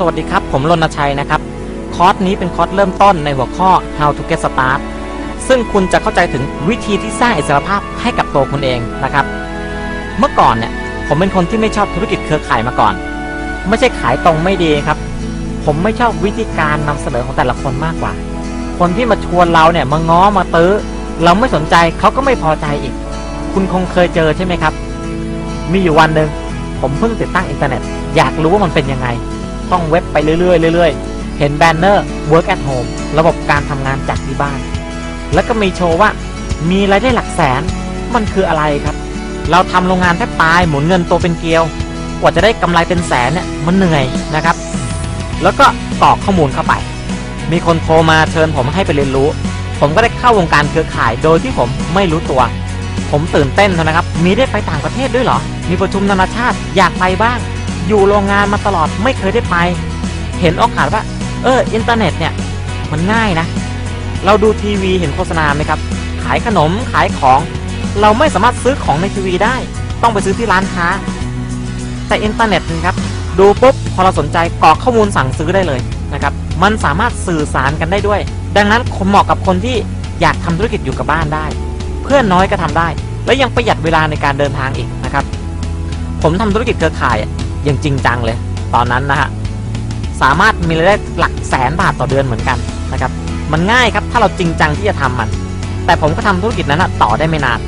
สวัสดีครับ ผมรณชัยนะครับ คอร์สนี้เป็นคอร์สเริ่มต้นในหัวข้อ how to get start ซึ่งคุณจะเข้าใจถึงวิธีที่สร้างอิสรภาพให้กับตัวคุณเองนะครับ เมื่อก่อนเนี่ยผมเป็นคนที่ไม่ชอบธุรกิจเครือข่ายมาก่อน ไม่ใช่ขายตรงไม่ดีครับ ผมไม่ชอบวิธีการนำเสนอของแต่ละคนมากกว่า คนที่มาชวนเราเนี่ยมาง้อมาตื้อ เราไม่สนใจเขาก็ไม่พอใจอีก คุณคงเคยเจอใช่ไหมครับ มีอยู่วันหนึ่งผมเพิ่งติดตั้งอินเทอร์เน็ต อยากรู้ว่ามันเป็นยังไง ต้องเว็บไปเรื่อยๆเรื่อยๆ เห็นแบนเนอร์ work at home ระบบการทำงานจากที่บ้าน แล้วก็มีโชว์ว่า มีรายได้หลักแสน มันคืออะไรครับ เราทำโรงงานแทบตายหมุนเงินตัวเป็นเกลียว กว่าจะได้กำไรเป็นแสนเนี่ยมันเหนื่อยนะครับ แล้วก็กรอกข้อมูลเข้าไป มีคนโทรมาเชิญผมให้ไปเรียนรู้ ผมก็ได้เข้าวงการเครือข่ายโดยที่ผมไม่รู้ตัว ผมตื่นเต้นนะครับ มีได้ไปต่างประเทศด้วยเหรอ มีประชุมนานาชาติอยากไปบ้าง อยู่โรงงานมาตลอดไม่เคยได้ไป เห็นโอกาสว่า เอออินเทอร์เน็ตเนี่ยมันง่ายนะ เราดูทีวีเห็นโฆษณาไหมครับ ขายขนมขายของ เราไม่สามารถซื้อของในทีวีได้ ต้องไปซื้อที่ร้านค้า แต่อินเทอร์เน็ตนะครับดูปุ๊บพอเราสนใจกรอกข้อมูลสั่งซื้อได้เลยนะครับมันสามารถสื่อสารกันได้ด้วย ดังนั้นเหมาะกับคนที่อยากทำธุรกิจอยู่กับบ้านได้ เพื่อนน้อยก็ทำได้ และยังประหยัดเวลาในการเดินทางอีกนะครับ ผมทำธุรกิจเครือข่ายอ ย่างจริงจังเลย ตอนนั้นนะฮะสามารถมีรายได้หลักแสนบาทต่อเดือนเหมือนกันนะครับ มันง่ายครับถ้าเราจริงจังที่จะทำมัน แต่ผมก็ทำธุรกิจนั้นนะต่อได้ไม่นาน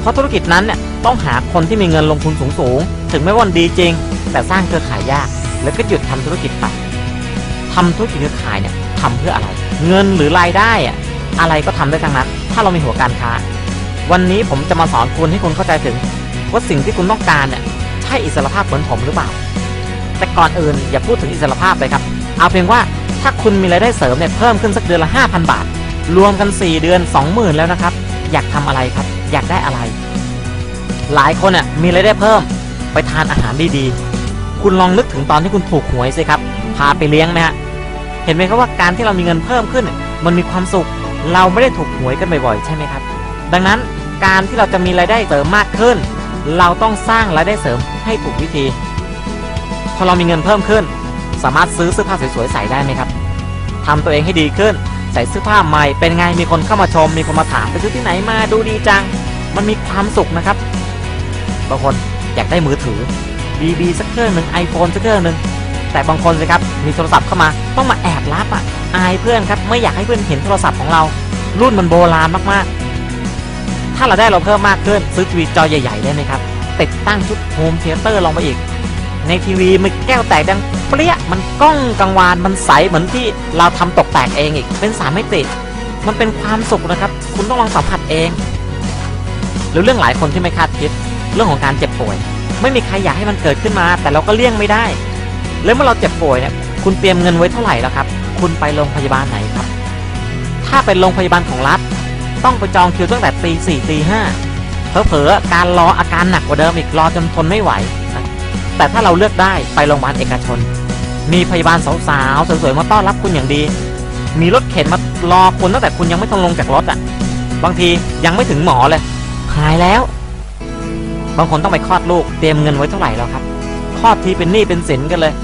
เพราะธุรกิจนั้นเนี่ยต้องหาคนที่มีเงินลงทุนสูงสูงๆถึงไม่ว่าดีจริง แต่สร้างเครือข่ายยาก แล้วก็หยุดทำธุรกิจไปทำธุรกิจเครือข่ายเนี่ยทำเพื่ออะไร เงินหรือรายได้อะอะไรก็ทำได้ทั้งนั้น ถ้าเรามีหัวการค้า วันนี้ผมจะมาสอนคุณให้คุณเข้าใจถึงว่าสิ่งที่คุณต้องการเนี่ยใช่อิสรภาพเหมือนผมหรือเปล่า แต่ก่อนอื่นอย่าพูดถึงอิสรภาพเลยครับ เอาเพียงว่าถ้าคุณมีรายได้เสริมเนี่ยเพิ่มขึ้นสักเดือนละ 5,000 บาท รวมกัน 4 เดือน 20,000 แล้วนะครับ อยากทำอะไรครับ อยากได้อะไร หลายคนอะมีรายได้เพิ่มไปทานอาหารดีๆ คุณลองนึกถึงตอนที่คุณถูกหวยสิครับ พาไปเลี้ยงไหมฮะ เห็นไหมครับว่าการที่เรามีเงินเพิ่มขึ้น มันมีความสุข เราไม่ได้ถูกหวยกันบ่อยๆ ใช่ไหมครับ ดังนั้นการที่เราจะมีรายได้เสริมมากขึ้น เราต้องสร้างรายได้เสริมให้ถูกวิธี พอเรามีเงินเพิ่มขึ้น สามารถซื้อเสื้อผ้าสวยๆใส่ได้ไหมครับทำตัวเองให้ดีขึ้น ใส่เสื้อผ้าใหม่เป็นไงมีคนเข้ามาชม มีคนมาถามไปซื้อที่ไหนมาดูดีจัง มันมีความสุขนะครับบางคนอยากได้มือถือ BB สักเครื่องหนึ่ง iPhone สักเครื่องหนึ่งแต่บางคนสิครับมีโทรศัพท์เข้ามาต้องมาแอบรับอะอายเพื่อนครับไม่อยากให้เพื่อนเห็นโทรศัพท์ของเรา รุ่นมันโบราณมากๆ ถ้าเราได้เราเพิ่มมากขึ้นซื้อทีวีจอใหญ่ๆได้ไหมครับติดตั้งชุดโฮมเทเตอร์ลงไปอีก ในทีวีมันแก้วแตกดังเปรี้ย มันก้องกังวานมันใสเหมือนที่เราทำตกแตกเองอีก เป็นสามมิติ มันเป็นความสุขนะครับ คุณต้องลองสัมผัสเอง หรือเรื่องหลายคนที่ไม่คาดคิด เรื่องของการเจ็บป่วย ไม่มีใครอยากให้มันเกิดขึ้นมา แต่เราก็เลี่ยงไม่ได้ แล้วเมื่อเราเจ็บป่วยเนี่ย คุณเตรียมเงินไว้เท่าไหร่แล้วครับ คุณไปโรงพยาบาลไหนครับ ถ้าเป็นโรงพยาบาลของรัฐ ต้องไปจองคิวตั้งแต่ตีสี่ตีห้าเผลอๆการรออาการหนักกว่าเดิมอีกรอจนทนไม่ไหว แต่ถ้าเราเลือกได้ไปโรงพยาบาลเอกชน มีพยาบาลสาวๆสวยๆมาต้อนรับคุณอย่างดี มีรถเข็นมารอคุณตั้งแต่คุณยังไม่ทันลงจากรถอะ บางทียังไม่ถึงหมอเลย หายแล้ว บางคนต้องไปคลอดลูกเตรียมเงินไว้เท่าไหร่แล้วครับคลอดทีเป็นหนี้เป็นสินกันเลย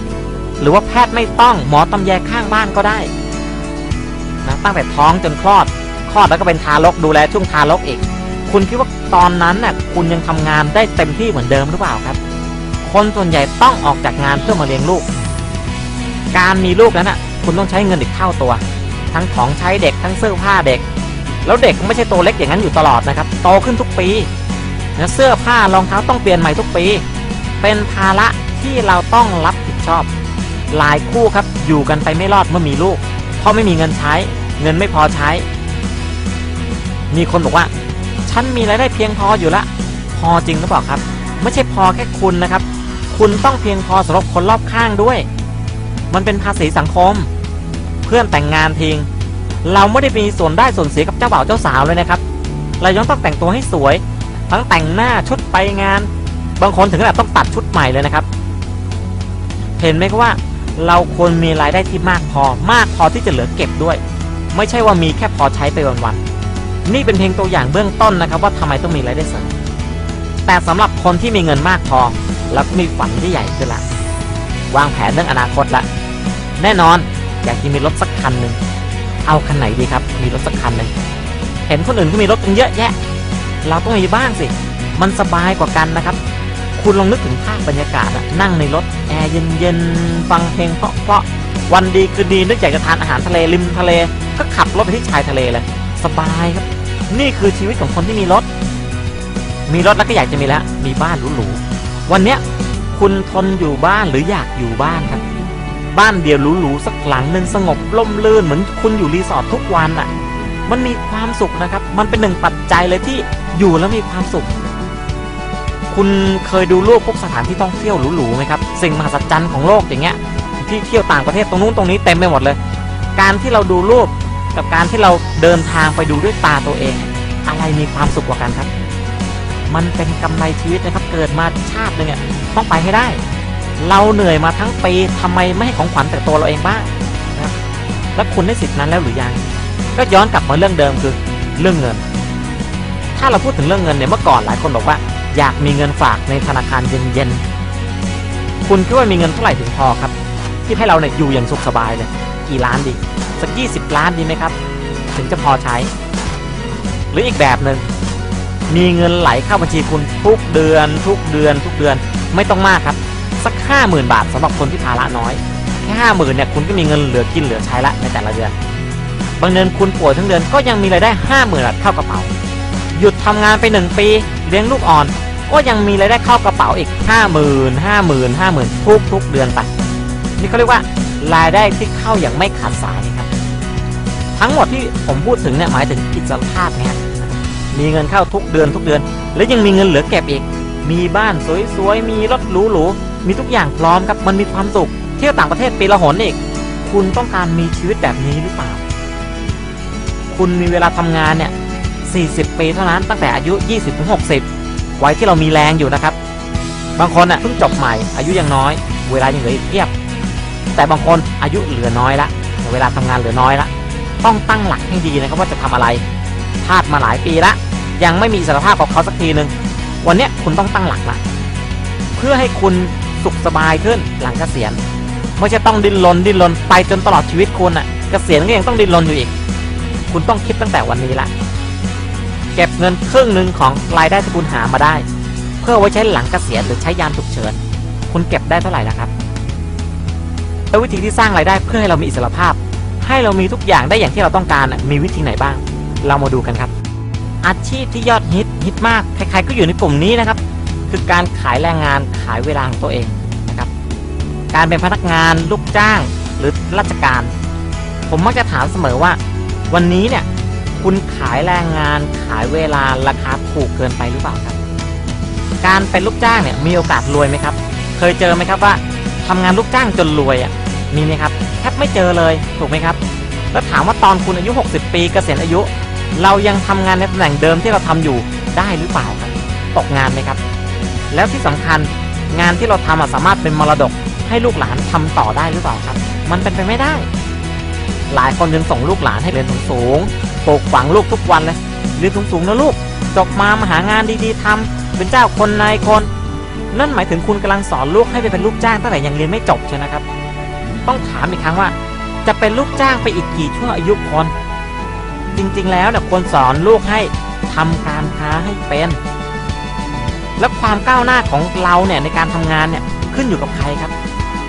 หรือว่าแพทย์ไม่ต้องหมอตำแยข้างบ้านก็ได้นะตั้งแต่ท้องจนคลอดคลอดแล้วก็เป็นทารกดูแลช่วงทารกอีก คุณคิดว่าตอนนั้นน่ะคุณยังทำงานได้เต็มที่เหมือนเดิมหรือเปล่าครับ คนส่วนใหญ่ต้องออกจากงานเพื่อมาเลี้ยงลูก การมีลูกนั้นน่ะ คุณต้องใช้เงินอีกเท่าตัว ทั้งของใช้เด็กทั้งเสื้อผ้าเด็ก แล้วเด็กก็ไม่ใช่ตัวเล็กอย่างนั้นอยู่ตลอดนะครับ โตขึ้นทุกปีนะเสื้อผ้ารองเท้าต้องเปลี่ยนใหม่ทุกปี เป็นภาระที่เราต้องรับผิดชอบ หลายคู่ครับอยู่กันไปไม่รอดเมื่อมีลูก เพราะไม่มีเงินใช้ เงินไม่พอใช้ มีคนบอกว่า ฉันมีรายได้เพียงพออยู่ละ พอจริงหรือเปล่าครับ ไม่ใช่พอแค่คุณนะครับ คุณต้องเพียงพอสำหรับคนรอบข้างด้วย มันเป็นภาษีสังคม เพื่อนแต่งงานทิ้งเราไม่ได้มีส่วนได้ส่วนเสียกับเจ้าบ่าวเจ้าสาวเลยนะครับ เรายังต้องแต่งตัวให้สวย ทั้งแต่งหน้าชุดไปงาน บางคนถึงขนาดต้องตัดชุดใหม่เลยนะครับ เห็นไหมครับว่าเราควรมีรายได้ที่มากพอมากพอที่จะเหลือเก็บด้วย ไม่ใช่ว่ามีแค่พอใช้ไปวันๆนี่เป็นเพียงตัวอย่างเบื้องต้นนะครับ ว่าทำไมต้องมีรายได้เสริมแต่สำหรับคนที่มีเงินมากพอ แล้วก็มีฝันที่ใหญ่ขึ้นละ วางแผนเรื่องอนาคตละ แน่นอนอยากจะมีรถสักคันหนึ่งเอาคันไหนดีครับ มีรถสักคันหนึ่งเห็นคนอื่นก็มีรถกันเยอะแยะ เราต้องมีบ้างสิ มันสบายกว่ากันนะครับ คุณลองนึกถึงภาพบรรยากาศนั่งในรถแอร์เย็นๆฟังเพลงเพราะๆวันดีคือดีนึกอยากจะทานอาหารทะเลริมทะเล ก็ขับรถไปที่ชายทะเลเลยสบายครับ นี่คือชีวิตของคนที่มีรถ มีรถแล้วก็อยากจะมีแล้ว มีบ้านหรูๆ วันเนี้ยคุณทนอยู่บ้านหรืออยากอยู่บ้านครับบ้านเดียวหรูๆสักหลังหนึ่งสงบร่มรื่นเหมือนคุณอยู่รีสอร์ททุกวันอะ มันมีความสุขนะครับ มันเป็นหนึ่งปัจจัยเลยที่อยู่แล้วมีความสุข คุณเคยดูรูปพวกสถานที่ท่องเที่ยวหรูๆไหมครับสิ่งมหัศจรรย์ของโลกอย่างเงี้ย ที่เที่ยวต่างประเทศตรงนู้นตรงนี้เต็มไปหมดเลย การที่เราดูรูปกับการที่เราเดินทางไปดูด้วยตาตัวเอง อะไรมีความสุขกว่ากันครับ มันเป็นกำไรชีวิตนะครับ เกิดมาชาติหนึ่งเนี่ยต้องไปให้ได้ เราเหนื่อยมาทั้งปีทำไมไม่ให้ของขวัญแต่ตัวเราเองบ้างนะครับแล้วคุณได้สิทธินั้นแล้วหรือยัง ก็ย้อนกลับมาเรื่องเดิมคือเรื่องเงิน ถ้าเราพูดถึงเรื่องเงินเนี่ยเมื่อก่อนหลายคนบอกว่า อยากมีเงินฝากในธนาคารเย็นๆคุณคิดว่ามีเงินเท่าไหร่ถึงพอครับ ที่ให้เราเนี่ยอยู่อย่างสุขสบายเลยกี่ล้านดีสัก 20 ล้านดีไหมครับ ถึงจะพอใช้ หรืออีกแบบหนึ่ง มีเงินไหลเข้าบัญชีคุณทุกเดือน ทุกเดือน ทุกเดือนไม่ต้องมากครับ สัก 50,000 บาทสำหรับคนที่ภาระน้อยแค่ห้าหมื่นเนี่ยคุณก็มีเงินเหลือกินเหลือใช้ละในแต่ละเดือน บางเดือนคุณป่วยทั้งเดือนก็ยังมีรายได้ห้าหมื่นบาทเข้ากระเป๋า หยุดทำงานไปหนึ่งปีเลี้ยงลูกอ่อน ก็ยังมีรายได้เข้ากระเป๋าอีกห้าหมื่นห้าหมื่นห้าหมื่นทุกทุกเดือนไปนี่เขาเรียกว่ารายได้ที่เข้าอย่างไม่ขาดสายครับ ทั้งหมดที่ผมพูดถึงเนี่ยหมายถึงอิสรภาพเนี่ย มีเงินเข้าทุกเดือนทุกเดือน และยังมีเงินเหลือเก็บอีก มีบ้านสวยๆ มีรถหรูๆ มีทุกอย่างพร้อมครับ มันมีความสุข เที่ยวต่างประเทศปีละหนอีก คุณต้องการมีชีวิตแบบนี้หรือเปล่า คุณมีเวลาทำงานเนี่ย 40 ปีเท่านั้นตั้งแต่อายุ 20-60วัยที่เรามีแรงอยู่นะครับ บางคนอะเพิ่งจบใหม่ อายุยังน้อย เวลายังเหลืออีกเพียบ แต่บางคนอายุเหลือน้อยละ เวลาทำงานเหลือน้อยละ ต้องตั้งหลักให้ดีนะครับว่าจะทำอะไร พลาดมาหลายปีละ ยังไม่มีอิสรภาพกับเขาสักทีหนึ่งวันเนี้ยคุณต้องตั้งหลักละเพื่อให้คุณสุขสบายขึ้นหลังเกษียณไม่ใช่ต้องดิ้นรนดิ้นรนไปจนตลอดชีวิตคุณอะเกษียณก็ยังต้องดิ้นรนอยู่อีก คุณต้องคิดตั้งแต่วันนี้ละเก็บเงินครึ่งหนึ่งของรายได้ที่คุณหามาได้ เพื่อไว้ใช้หลังเกษียณหรือใช้ยามฉุกเฉินคุณเก็บได้เท่าไหร่นะครับแล้ววิธีที่สร้างรายได้เพื่อให้เรามีอิสรภาพ ให้เรามีทุกอย่างได้อย่างที่เราต้องการน่ะมีวิธีไหนบ้าง เรามาดูกันครับ อาชีพที่ยอดฮิตฮิตมากใครๆก็อยู่ในกลุ่มนี้นะครับ คือการขายแรงงานขายเวลาของตัวเองนะครับ การเป็นพนักงานลูกจ้างหรือราชการ ผมมักจะถามเสมอว่า วันนี้เนี่ยคุณขายแรงงานขายเวลาราคาถูกเกินไปหรือเปล่าครับ การเป็นลูกจ้างเนี่ยมีโอกาสรวยไหมครับ เคยเจอไหมครับว่าทำงานลูกจ้างจนรวยอะมีไหมครับแทบไม่เจอเลยถูกไหมครับ แล้วถามว่าตอนคุณอายุ 60 ปีเกษียณอายุ เรายังทำงานในตำแหน่งเดิมที่เราทำอยู่ได้หรือเปล่าครับตกงานไหมครับ แล้วที่สำคัญงานที่เราทำอะสามารถเป็นมรดกให้ลูกหลานทำต่อได้หรือเปล่าครับ มันเป็นไปไม่ได้ หลายคนยังส่งลูกหลานให้เรียนสูงๆปลูกฝังลูกทุกวันเลยเรียนสูงๆนะลูกจบมามาหางานดีๆทำเป็นเจ้าคนนายคนนั่นหมายถึงคุณกำลังสอนลูกให้ไปเป็นลูกจ้างตั้งแต่ยังเรียนไม่จบใช่นะครับ ต้องถามอีกครั้งว่า จะเป็นลูกจ้างไปอีกกี่ชั่วอายุคน จริงๆแล้วเนี่ยควรสอนลูกให้ทำการค้าให้เป็น และความก้าวหน้าของเราเนี่ยในการทำงานเนี่ยขึ้นอยู่กับใครครับ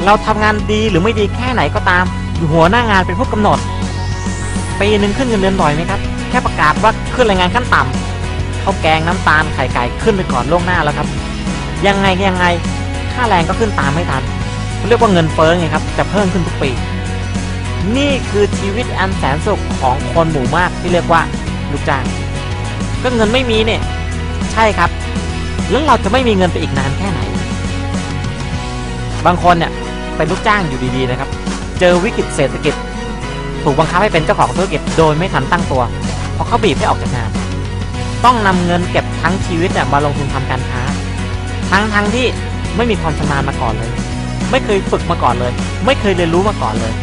เราทำงานดีหรือไม่ดีแค่ไหนก็ตาม หัวหน้างานเป็นผู้กำหนดปีหนึ่งขึ้นเงินเดือนบ่อยไหมครับ แค่ประกาศว่าขึ้นรายงานขั้นต่ำข้าวแกงน้ำตาลไข่ไก่ขึ้นไปก่อนล่วงหน้าแล้วครับ ยังไงยังไงค่าแรงก็ขึ้นตามไม่ทันเรียกว่าเงินเฟ้อไงครับจะเพิ่มขึ้นทุกปี นี่คือชีวิตอันแสนสุขของคนหมู่มากที่เรียกว่าลูกจ้างก็เงินไม่มีเนี่ย ใช่ครับ แล้วเราจะไม่มีเงินไปอีกนานแค่ไหน บางคนเนี่ยเป็นลูกจ้างอยู่ดีๆนะครับ เจอวิกฤตเศรษฐกิจ ถูกบังคับให้เป็นเจ้าของธุรกิจโดยไม่ทันตั้งตัวเพราะเขาบีบให้ออกจากงาน ต้องนำเงินเก็บทั้งชีวิตเนี่ยมาลงทุนทำการค้า ทั้งทั้งที่ไม่มีความชำนาญมาก่อนเลย ไม่เคยฝึกมาก่อนเลย ไม่เคยเรียนรู้มาก่อนเลย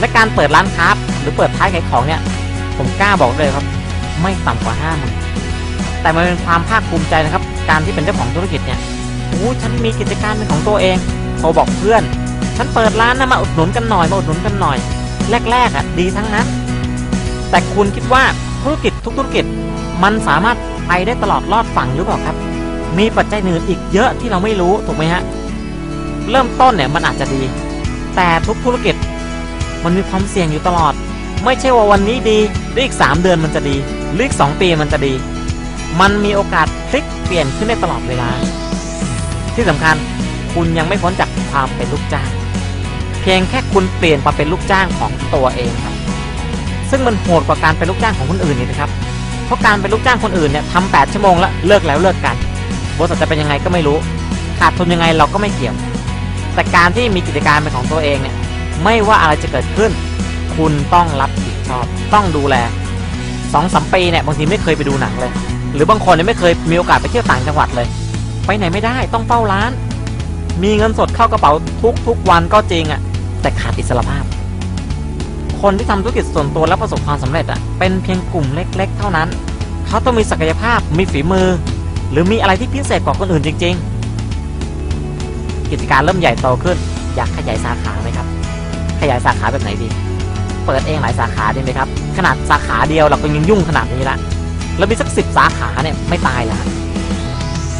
และการเปิดร้านค้าหรือเปิดท้ายขายของเนี่ย ผมกล้าบอกเลยครับ ไม่ต่ำกว่าห้าหมื่นแต่มันเป็นความภาคภูมิใจนะครับ การที่เป็นเจ้าของธุรกิจเนี่ยโอ้ฉันมีกิจการเป็นของตัวเองโทรบอกเพื่อน ฉันเปิดร้านนะมาอุดหนุนกันหน่อยมาอุดหนุนกันหน่อย แรกๆอะดีทั้งนั้น แต่คุณคิดว่าธุรกิจทุกธุรกิจ มันสามารถไปได้ตลอดรอดฝั่งหรือเปล่าครับ มีปัจจัยอื่นอีกเยอะที่เราไม่รู้ถูกไหมฮะเริ่มต้นเนี่ยมันอาจจะดี แต่ทุกธุรกิจ มันมีความเสี่ยงอยู่ตลอด ไม่ใช่ว่าวันนี้ดีหรืออีก 3 เดือนมันจะดีหรืออีก 2 ปีมันจะดี มันมีโอกาสพลิกเปลี่ยนขึ้นได้ตลอดเวลา ที่สำคัญคุณยังไม่พ้นจากความเป็นลูกจ้าง เพียงแค่คุณเปลี่ยนมาเป็นลูกจ้างของตัวเองครับ ซึ่งมันโหดกว่าการเป็นลูกจ้างของคนอื่นนี่นะครับเพราะการเป็นลูกจ้างคนอื่นเนี่ยทำแปดชั่วโมงแล้วเลิกแล้วเลิกกันบริษัทจะเป็นยังไงก็ไม่รู้ ขาดทุนยังไงเราก็ไม่เกี่ยว แต่การที่มีกิจการเป็นของตัวเองเนี่ย ไม่ว่าอะไรจะเกิดขึ้น คุณต้องรับผิดชอบ ต้องดูแลสองสามปีเนี่ยบางทีไม่เคยไปดูหนังเลย หรือบางคนเนี่ยไม่เคยมีโอกาสไปเที่ยวต่างจังหวัดเลย ไปไหนไม่ได้ต้องเฝ้าร้าน มีเงินสดเข้ากระเป๋าทุกทุกวันก็จริงอะ่ะ แต่ขาดอิสรภาพ คนที่ทำธุรกิจส่วนตัวแล้วประสบความสำเร็จอะ่ะเป็นเพียงกลุ่มเล็ก ๆ เท่านั้น เขาต้องมีศักยภาพมีฝีมือ หรือมีอะไรที่พิเศษกว่าคนอื่นจริง ๆ กิจการเริ่มใหญ่โตขึ้น อยากขยายสาขาไหมครับ ขยายสาขาแบบไหนดี เปิดเองหลายสาขาดีไหมครับ ขนาดสาขาเดียวเราก็ยังยุ่งขนาดนี้ละ แล้วมีสักสิบสาขาเนี่ยไม่ตายละ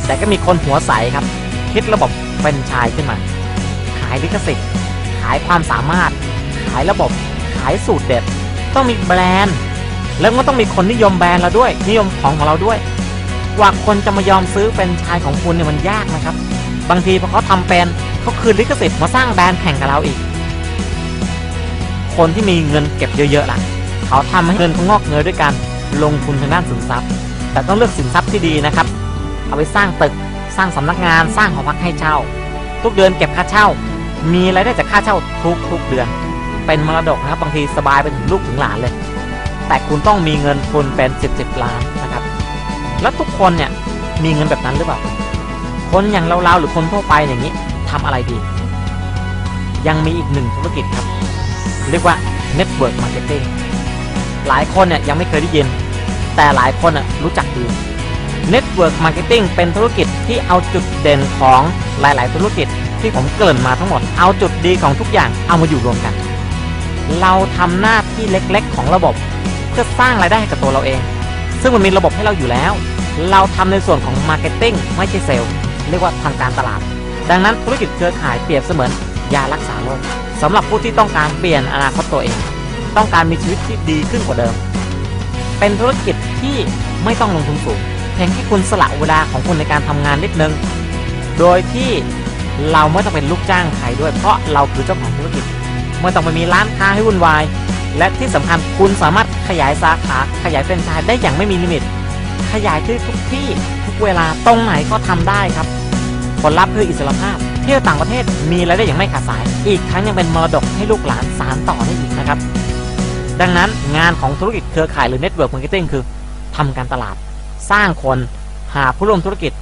แต่ก็มีคนหัวใสครับ คิดระบบเป็นชายขึ้นมา ขายลิขสิทธิ์ ขายความสามารถ ขายระบบ ขายสูตรเด็ด ต้องมีแบรนด์ แล้วก็ต้องมีคนนิยมแบรนด์เราด้วย นิยมของของเราด้วย กว่าคนจะมายอมซื้อเป็นชายของคุณเนี่ยมันยากนะครับ บางทีพอเขาทำเป็นเขาคืนลิขสิทธิ์มาสร้างแบรนด์แข่งกับเราอีก คนที่มีเงินเก็บเยอะๆล่ะ เขาทำให้เงินเขางอกเงยด้วยการลงทุนทางด้านสินทรัพย์ แต่ต้องเลือกสินทรัพย์ที่ดีนะครับ เอาไปสร้างตึก สร้างสำนักงาน สร้างหอพักให้เช่า ทุกเดือนเก็บค่าเช่า มีรายได้จากค่าเช่าทุกทุกเดือน เป็นมรดกนะครับ บางทีสบายไปถึงลูกถึงหลานเลย แต่คุณต้องมีเงินทุนเป็น10บสิบล้านนะครับ แล้วทุกคนเนี่ยมีเงินแบบนั้นหรือเปล่า คนอย่างเราๆหรือคนทั่วไปอย่างนี้ทำอะไรดี ยังมีอีกหนึ่งธุรกิจครับ เรียกว่า Network Marketing หลายคนเนี่ยยังไม่เคยได้ยิน แต่หลายคนอะรู้จักดี Network Marketing เป็นธุรกิจที่เอาจุดเด่นของหลาย ๆ ธุรกิจที่ผมเกริ่นมาทั้งหมด เอาจุดดีของทุกอย่างเอามาอยู่รวมกัน เราทำหน้าที่เล็ก ๆ ของระบบ เพื่อสร้างรายได้ให้กับตัวเราเอง ซึ่งมันมีระบบให้เราอยู่แล้ว เราทำในส่วนของ Marketing ไม่ใช่เซลล์เรียกว่าทางการตลาด ดังนั้นธุรกิจเครือข่ายเปรียบเสมือนยารักษาโรค สำหรับผู้ที่ต้องการเปลี่ยนอนาคตตัวเอง ต้องการมีชีวิตที่ดีขึ้นกว่าเดิม เป็นธุรกิจที่ไม่ต้องลงทุนสูงเพียงแค่คุณสละเวลาของคุณในการทำงานนิดนึง โดยที่เราไม่ต้องเป็นลูกจ้างใครด้วย เพราะเราคือเจ้าของธุรกิจ ไม่ต้องไปมีร้านค้าให้วุ่นวาย และที่สำคัญคุณสามารถขยายสาขา ขยายแฟรนไชส์ได้อย่างไม่มีลิมิต ขยายที่ทุกที่ทุกเวลาตรงไหนก็ทำได้ครับ ผลลัพธ์คืออิสรภาพ เที่ยวต่างประเทศมีรายได้อย่างไม่ขาดสาย อีกทั้งยังเป็นมรดกให้ลูกหลานสานต่อได้อีกนะครับ ดังนั้นงานของธุรกิจเครือข่ายหรือเน็ตเวิร์กมาร์เก็ตติ้งคือทำการตลาด สร้างคนหาผู้ร่วมธุรกิจ